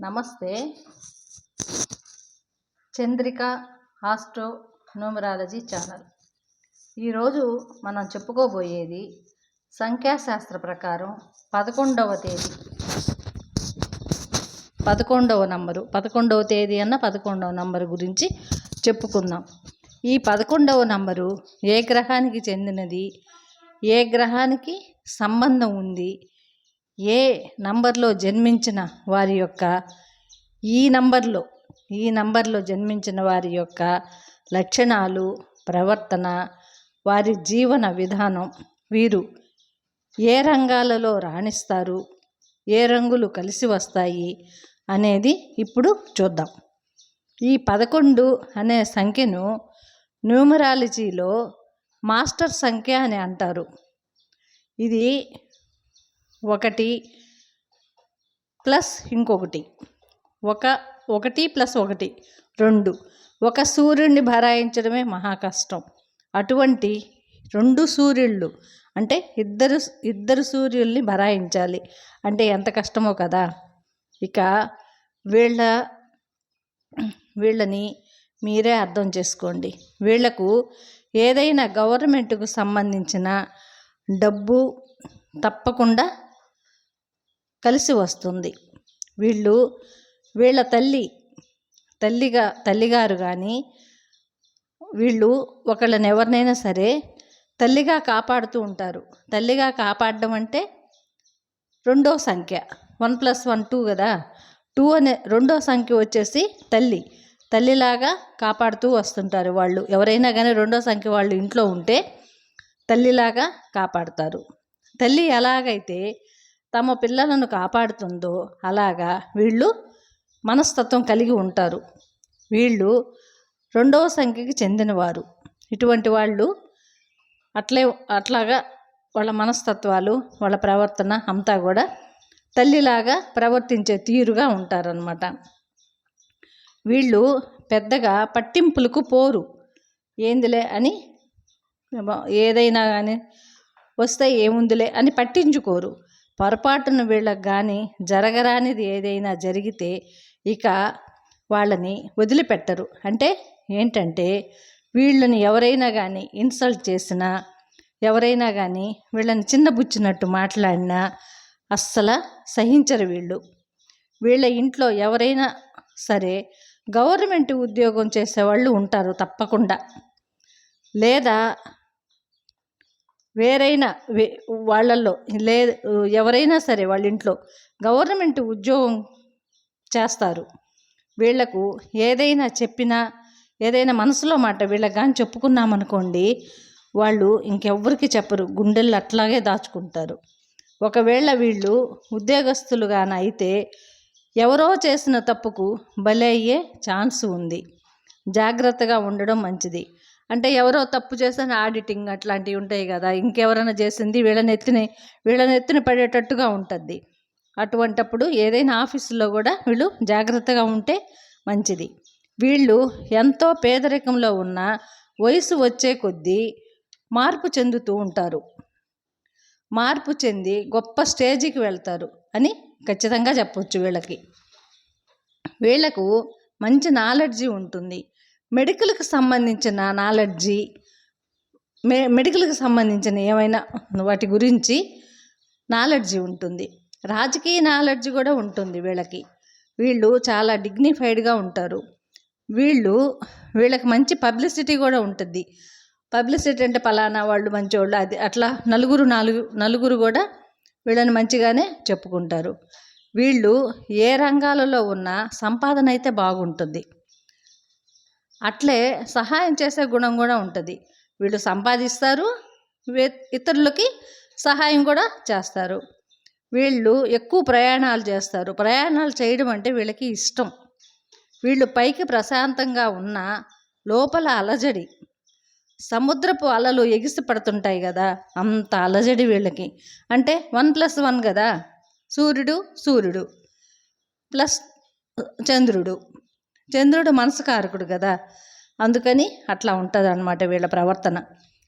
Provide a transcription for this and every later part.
నమస్తే. Chandrika astro numerology channel. ఈరోజు మనం చెప్పుకోబోయేది సంఖ్యాశాస్త్ర ప్రకారం పదకొండవ తేదీ. పదకొండవ నంబరు. పదకొండవ తేదీ అన్న పదకొండవ నంబరు గురించి చెప్పుకుందాం. ఈ పదకొండవ నంబరు ఏ గ్రహానికి చెందినది? ఏ గ్రహానికి సంబంధం ఉంది? ఏ నంబర్లో జన్మించిన వారి యొక్క ఈ నంబర్లో ఈ నంబర్లో జన్మించిన వారి యొక్క లక్షణాలు ప్రవర్తన వారి జీవన విధానం వీరు ఏ రంగాలలో రాణిస్తారు ఏ రంగులు కలిసి వస్తాయి అనేది ఇప్పుడు చూద్దాం. ఈ పదకొండు అనే సంఖ్యను న్యూమరాలజీలో మాస్టర్ సంఖ్య అని అంటారు. ఇది ఒకటి ప్లస్ ఇంకొకటి. ఒక ఒకటి ప్లస్ ఒకటి రెండు. ఒక సూర్యుడిని భరాయించడమే మహా కష్టం అటువంటి రెండు సూర్యుళ్ళు అంటే ఇద్దరు ఇద్దరు సూర్యుల్ని భరాయించాలి. అంటే ఎంత కష్టమో కదా. ఇక వీళ్ళ వీళ్ళని మీరే అర్థం చేసుకోండి. వీళ్ళకు ఏదైనా గవర్నమెంట్కు సంబంధించిన డబ్బు తప్పకుండా కలిసి వస్తుంది. వీళ్ళు వీళ్ళ తల్లి తల్లిగా తల్లిగారు కానీ వీళ్ళు ఒకళ్ళని ఎవరినైనా సరే తల్లిగా కాపాడుతూ ఉంటారు. తల్లిగా కాపాడడం అంటే రెండో సంఖ్య. వన్ ప్లస్ వన్ టూ కదా? టూ అనే రెండో సంఖ్య వచ్చేసి తల్లి. తల్లిలాగా కాపాడుతూ వస్తుంటారు వాళ్ళు. ఎవరైనా కానీ రెండో సంఖ్య వాళ్ళు ఇంట్లో ఉంటే తల్లిలాగా కాపాడుతారు. తల్లి ఎలాగైతే తమ పిల్లలను కాపాడుతుందో అలాగా వీళ్ళు మనస్తత్వం కలిగి ఉంటారు. వీళ్ళు రెండవ సంఖ్యకి చెందినవారు. ఇటువంటి వాళ్ళు అట్లే అట్లాగా వాళ్ళ మనస్తత్వాలు వాళ్ళ ప్రవర్తన అంతా కూడా తల్లిలాగా ప్రవర్తించే తీరుగా ఉంటారనమాట వీళ్ళు పెద్దగా పట్టింపులకు పోరు. ఏందిలే అని ఏదైనా కానీ వస్తే ఏముందిలే అని పట్టించుకోరు. పొరపాటున వీళ్ళకి కానీ జరగరానిది ఏదైనా జరిగితే ఇక వాళ్ళని వదిలిపెట్టరు. అంటే ఏంటంటే వీళ్ళని ఎవరైనా కానీ ఇన్సల్ట్ చేసినా ఎవరైనా కానీ వీళ్ళని చిన్నబుచ్చినట్టు మాట్లాడినా అస్సలు సహించరు వీళ్ళు. వీళ్ళ ఇంట్లో ఎవరైనా సరే గవర్నమెంట్ ఉద్యోగం చేసేవాళ్ళు ఉంటారు తప్పకుండా. లేదా వేరైనా వే వాళ్ళల్లో లే ఎవరైనా సరే వాళ్ళ ఇంట్లో గవర్నమెంట్ ఉద్యోగం చేస్తారు. వీళ్ళకు ఏదైనా చెప్పినా ఏదైనా మనసులో మాట వీళ్ళకి కానీ చెప్పుకున్నామనుకోండి వాళ్ళు ఇంకెవ్వరికి చెప్పరు. గుండెలు అట్లాగే దాచుకుంటారు. ఒకవేళ వీళ్ళు ఉద్యోగస్తులుగాన అయితే ఎవరో చేసిన తప్పుకు బలి అయ్యే ఛాన్స్ ఉంది. జాగ్రత్తగా ఉండడం మంచిది. అంటే ఎవరో తప్పు చేసిన ఆడిటింగ్ అట్లాంటివి ఉంటాయి కదా. ఇంకెవరైనా చేసింది వీళ్ళ నెత్తిని వీళ్ళ ఎత్తిన పడేటట్టుగా ఉంటుంది. అటువంటప్పుడు ఏదైనా ఆఫీసులో కూడా వీళ్ళు జాగ్రత్తగా ఉంటే మంచిది. వీళ్ళు ఎంతో పేదరికంలో ఉన్న వయసు వచ్చే కొద్దీ మార్పు చెందుతూ ఉంటారు. మార్పు చెంది గొప్ప స్టేజికి వెళ్తారు అని ఖచ్చితంగా చెప్పవచ్చు వీళ్ళకి. వీళ్ళకు మంచి నాలెడ్జి ఉంటుంది. మెడికల్కి సంబంధించిన నాలెడ్జి మె మెడికల్కి సంబంధించిన ఏమైనా వాటి గురించి నాలెడ్జి ఉంటుంది. రాజకీయ నాలెడ్జ్ కూడా ఉంటుంది వీళ్ళకి. వీళ్ళు చాలా డిగ్నిఫైడ్గా ఉంటారు. వీళ్ళు వీళ్ళకి మంచి పబ్లిసిటీ కూడా ఉంటుంది. పబ్లిసిటీ అంటే పలానా వాళ్ళు మంచోళ్ళు అది అట్లా నలుగురు నాలుగు నలుగురు కూడా వీళ్ళని మంచిగానే చెప్పుకుంటారు. వీళ్ళు ఏ రంగాలలో ఉన్న సంపాదన అయితే బాగుంటుంది. అట్లే సహాయం చేసే గుణం కూడా ఉంటుంది. వీళ్ళు సంపాదిస్తారు ఇతరులకి సహాయం కూడా చేస్తారు. వీళ్ళు ఎక్కువ ప్రయాణాలు చేస్తారు. ప్రయాణాలు చేయడం అంటే వీళ్ళకి ఇష్టం. వీళ్ళు పైకి ప్రశాంతంగా ఉన్న లోపల అలజడి. సముద్రపు అలలు ఎగిసి పడుతుంటాయి కదా అంత అలజడి వీళ్ళకి. అంటే వన్ ప్లస్ వన్ కదా సూర్యుడు సూర్యుడు ప్లస్ చంద్రుడు. చంద్రుడు మనసుకారకుడు కదా. అందుకని అట్లా ఉంటుంది అనమాట వీళ్ళ ప్రవర్తన.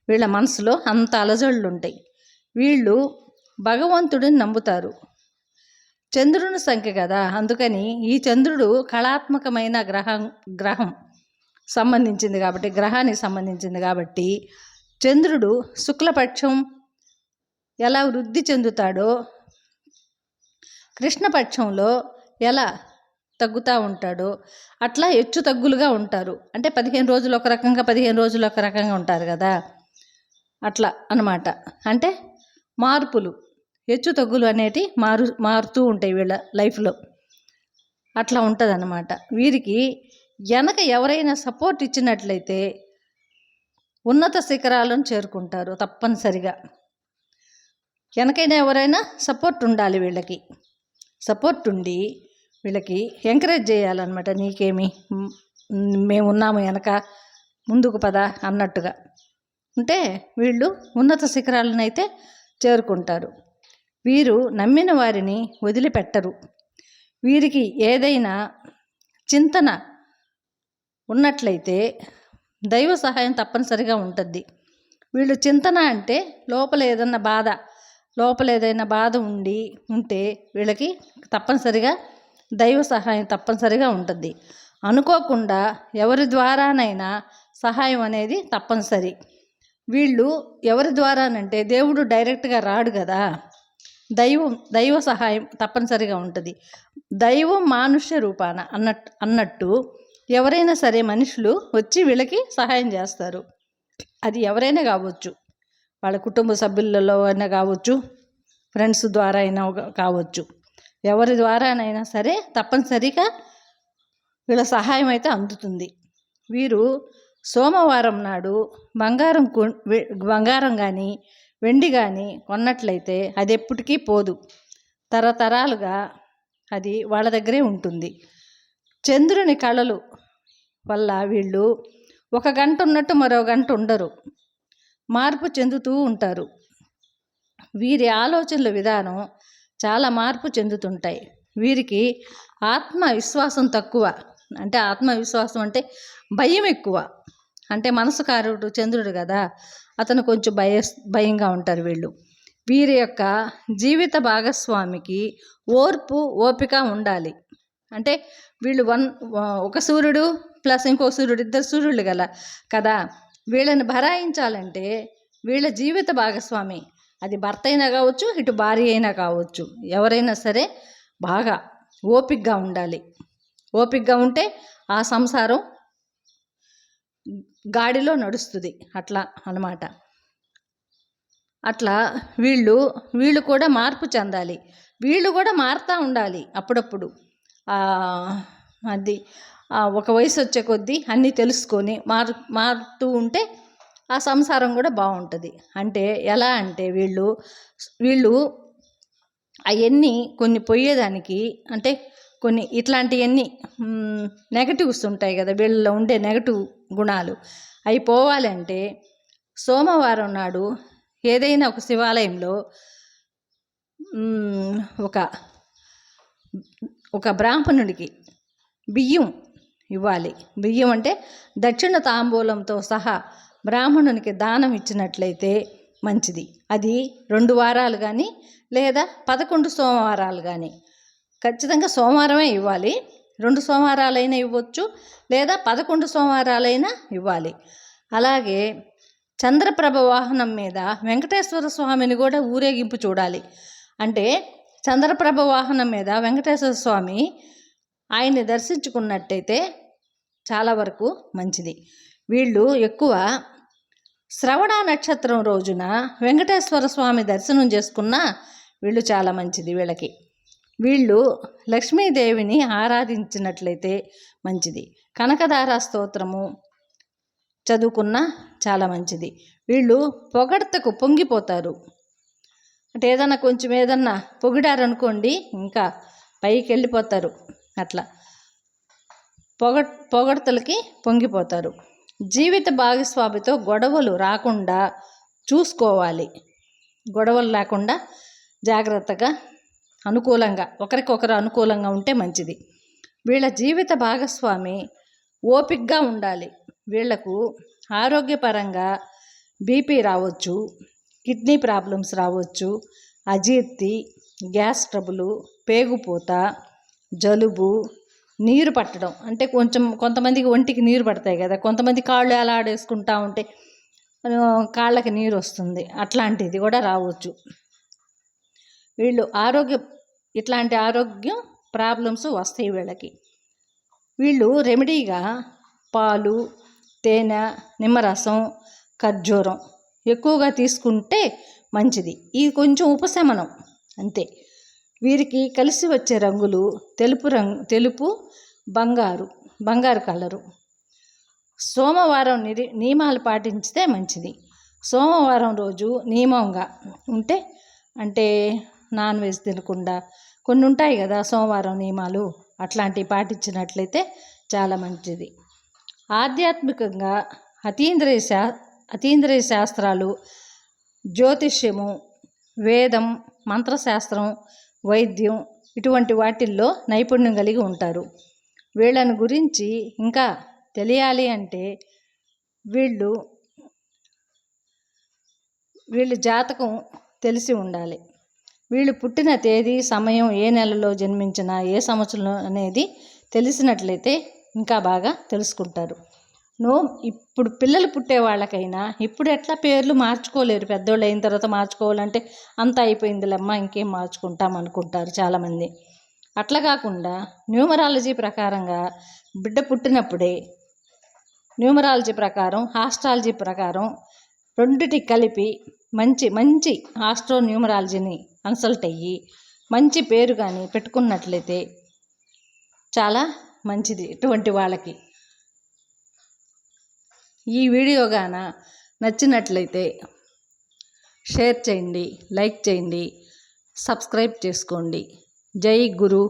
వీళ్ళ మనసులో అంత అలజడులు ఉంటాయి వీళ్ళు భగవంతుడిని నమ్ముతారు. చంద్రుని సంఖ్య కదా. అందుకని ఈ చంద్రుడు కళాత్మకమైన గ్రహం గ్రహం సంబంధించింది కాబట్టి గ్రహానికి సంబంధించింది కాబట్టి చంద్రుడు శుక్లపక్షం ఎలా వృద్ధి చెందుతాడో కృష్ణపక్షంలో ఎలా తగ్గుతూ ఉంటాడో. అట్లా హెచ్చు తగ్గులుగా ఉంటారు. అంటే పదిహేను రోజులు ఒక రకంగా పదిహేను రోజులు ఒక రకంగా ఉంటారు కదా? అట్లా అన్నమాట. అంటే మార్పులు హెచ్చు తగ్గులు అనేటి మారు మారుతూ ఉంటాయి వీళ్ళ లైఫ్లో. అట్లా ఉంటుంది అన్నమాట వీరికి వెనక ఎవరైనా సపోర్ట్ ఇచ్చినట్లయితే ఉన్నత శిఖరాలను చేరుకుంటారు తప్పనిసరిగా. వెనకైనా ఎవరైనా సపోర్ట్ ఉండాలి వీళ్ళకి. సపోర్ట్ ఉండి వీళ్ళకి ఎంకరేజ్ చేయాలన్నమాట నీకేమి? మేమున్నాము మేము ఉన్నాము వెనక ముందుకు పద అన్నట్టుగా. అంటే వీళ్ళు ఉన్నత శిఖరాలను అయితే చేరుకుంటారు. వీరు నమ్మిన వారిని వదిలిపెట్టరు. వీరికి ఏదైనా చింతన ఉన్నట్లయితే దైవ సహాయం తప్పనిసరిగా ఉంటుంది వీళ్ళు చింతన అంటే లోపల ఏదన్నా బాధ లోపల ఏదైనా బాధ ఉండి ఉంటే వీళ్ళకి తప్పనిసరిగా దైవ సహాయం తప్పనిసరిగా ఉంటుంది. అనుకోకుండా ఎవరి ద్వారానైనా సహాయం అనేది తప్పనిసరి. వీళ్ళు ఎవరి ద్వారానంటే దేవుడు డైరెక్ట్గా రాడు కదా. దైవం దైవ సహాయం తప్పనిసరిగా ఉంటుంది. దైవం మానుష్య రూపాన అన్నట్టు అన్నట్టు ఎవరైనా సరే మనుషులు వచ్చి వీళ్ళకి సహాయం చేస్తారు. అది ఎవరైనా కావచ్చు. వాళ్ళ కుటుంబ సభ్యులలో అయినా కావచ్చు ఫ్రెండ్స్ ద్వారా అయినా ఒక- కావచ్చు. ఎవరి ద్వారానైనా సరే తప్పనిసరిగా వీళ్ళ సహాయం అయితే అందుతుంది. వీరు సోమవారం నాడు బంగారం బంగారం కానీ వెండి కానీ కొన్నట్లయితే అది ఎప్పటికీ పోదు. తరతరాలుగా అది వాళ్ళ దగ్గరే ఉంటుంది. చంద్రుని కళలు వల్ల వీళ్ళు ఒక గంట ఉన్నట్టు మరో గంట ఉండరు. మార్పు చెందుతూ ఉంటారు. వీరి ఆలోచనల విధానం చాలా మార్పు చెందుతుంటాయి. వీరికి ఆత్మవిశ్వాసం తక్కువ. అంటే ఆత్మవిశ్వాసం అంటే భయం ఎక్కువ. అంటే మనసు కారుడు చంద్రుడు కదా అతను కొంచెం భయ భయంగా ఉంటారు వీళ్ళు. వీరి యొక్క జీవిత భాగస్వామికి ఓర్పు ఓపిక ఉండాలి. అంటే వీళ్ళు వన్ ఒక సూర్యుడు ప్లస్ ఇంకో సూర్యుడు ఇద్దరు సూర్యుడు గల కదా వీళ్ళని భరాయించాలంటే వీళ్ళ జీవిత భాగస్వామి అది భర్త అయినా కావచ్చు ఇటు భార్య అయినా కావచ్చు ఎవరైనా సరే బాగా ఓపిగ్గా ఉండాలి. ఓపిగ్గా ఉంటే ఆ సంసారం గాడిలో నడుస్తుంది. అట్లా అన్నమాట. అట్లా వీళ్ళు వీళ్ళు కూడా మార్పు చెందాలి. వీళ్ళు కూడా మారుతూ ఉండాలి అప్పుడప్పుడు. అది ఒక వయసు వచ్చే కొద్దీ అన్నీ తెలుసుకొని మారు మారుతూ ఉంటే ఆ సంసారం కూడా బాగుంటుంది. అంటే ఎలా అంటే వీళ్ళు వీళ్ళు అవన్నీ కొన్ని పోయేదానికి అంటే కొన్ని ఇట్లాంటివన్నీ నెగటివ్స్ ఉంటాయి కదా వీళ్ళలో ఉండే నెగటివ్ గుణాలు. అవి పోవాలంటే సోమవారం నాడు ఏదైనా ఒక శివాలయంలో ఒక ఒక బ్రాహ్మణుడికి బియ్యం ఇవ్వాలి. బియ్యం అంటే దక్షిణ తాంబూలంతో సహా బ్రాహ్మణునికి దానం ఇచ్చినట్లయితే మంచిది. అది రెండు వారాలు కానీ లేదా పదకొండు సోమవారాలు కానీ ఖచ్చితంగా సోమవారమే ఇవ్వాలి. రెండు సోమవారాలైనా ఇవ్వచ్చు లేదా పదకొండు సోమవారాలైనా ఇవ్వాలి. అలాగే చంద్రప్రభ వాహనం మీద వెంకటేశ్వర స్వామిని కూడా ఊరేగింపు చూడాలి. అంటే చంద్రప్రభ వాహనం మీద వెంకటేశ్వర స్వామి ఆయన్ని దర్శించుకున్నట్టయితే చాలా వరకు మంచిది. వీళ్ళు ఎక్కువ శ్రవణ నక్షత్రం రోజున వెంకటేశ్వర స్వామి దర్శనం చేసుకున్న వీళ్ళు చాలా మంచిది వీళ్ళకి. వీళ్ళు లక్ష్మీదేవిని ఆరాధించినట్లయితే మంచిది. కనకదార స్తోత్రము చదువుకున్న చాలా మంచిది. వీళ్ళు పొగడతకు పొంగిపోతారు. అంటే ఏదన్నా కొంచెం ఏదన్నా పొగిడారనుకోండి ఇంకా పైకి వెళ్ళిపోతారు అట్లా పొగ పొగడతలకి పొంగిపోతారు. జీవిత భాగస్వామితో గొడవలు రాకుండా చూసుకోవాలి. గొడవలు లేకుండా జాగ్రత్తగా అనుకూలంగా ఒకరికొకరు అనుకూలంగా ఉంటే మంచిది. వీళ్ళ జీవిత భాగస్వామి ఓపిక్గా ఉండాలి. వీళ్ళకు ఆరోగ్యపరంగా బీపీ రావచ్చు కిడ్నీ ప్రాబ్లమ్స్ రావచ్చు అజీర్తి గ్యాస్ ట్రబులు పేగుపూత జలుబు నీరు పట్టడం. అంటే కొంచెం కొంతమందికి ఒంటికి నీరు పడతాయి కదా. కొంతమంది కాళ్ళు ఎలా ఆడేసుకుంటా ఉంటే కాళ్ళకి నీరు వస్తుంది. అట్లాంటిది కూడా రావచ్చు. వీళ్ళు ఆరోగ్య ఇట్లాంటి ఆరోగ్యం ప్రాబ్లమ్స్ వస్తాయి వీళ్ళకి. వీళ్ళు రెమెడీగా పాలు తేనె నిమ్మరసం ఖర్జూరం ఎక్కువగా తీసుకుంటే మంచిది. ఇది కొంచెం ఉపశమనం అంతే. వీరికి కలిసి వచ్చే రంగులు తెలుపు రంగు తెలుపు బంగారు బంగారు కలరు. సోమవారం నిరి నియమాలు పాటించితే మంచిది. సోమవారం రోజు నియమంగా ఉంటే అంటే నాన్ వెజ్ తినకుండా కొన్ని ఉంటాయి కదా సోమవారం నియమాలు అట్లాంటివి పాటించినట్లయితే చాలా మంచిది. ఆధ్యాత్మికంగా అతీంద్రియ శా అతీంద్రియ శాస్త్రాలు జ్యోతిష్యము వేదం మంత్రశాస్త్రం వైద్యం ఇటువంటి వాటిల్లో నైపుణ్యం కలిగి ఉంటారు. వీళ్ళని గురించి ఇంకా తెలియాలి అంటే వీళ్ళు వీళ్ళ జాతకం తెలిసి ఉండాలి. వీళ్ళు పుట్టిన తేదీ సమయం ఏ నెలలో జన్మించిన ఏ సంవత్సరం అనేది తెలిసినట్లయితే ఇంకా బాగా తెలుసుకుంటారు. నో ఇప్పుడు పిల్లలు పుట్టే వాళ్ళకైనా ఇప్పుడు ఎట్లా పేర్లు మార్చుకోలేరు. పెద్దోళ్ళు అయిన తర్వాత మార్చుకోవాలంటే అంత అయిపోయిందిలేమ్మా ఇంకేం మార్చుకుంటాం అనుకుంటారు చాలామంది. అట్లా కాకుండా న్యూమరాలజీ ప్రకారంగా బిడ్డ పుట్టినప్పుడే న్యూమరాలజీ ప్రకారం హాస్ట్రాలజీ ప్రకారం రెండిటి కలిపి మంచి మంచి ఆస్ట్రో న్యూమరాలజీని కన్సల్ట్ అయ్యి మంచి పేరు కానీ పెట్టుకున్నట్లయితే చాలా మంచిది ఇటువంటి వాళ్ళకి. ఈ వీడియో గాన నచ్చినట్లయితే షేర్ చేయండి లైక్ చేయండి సబ్స్క్రైబ్ చేసుకోండి. జై గురు.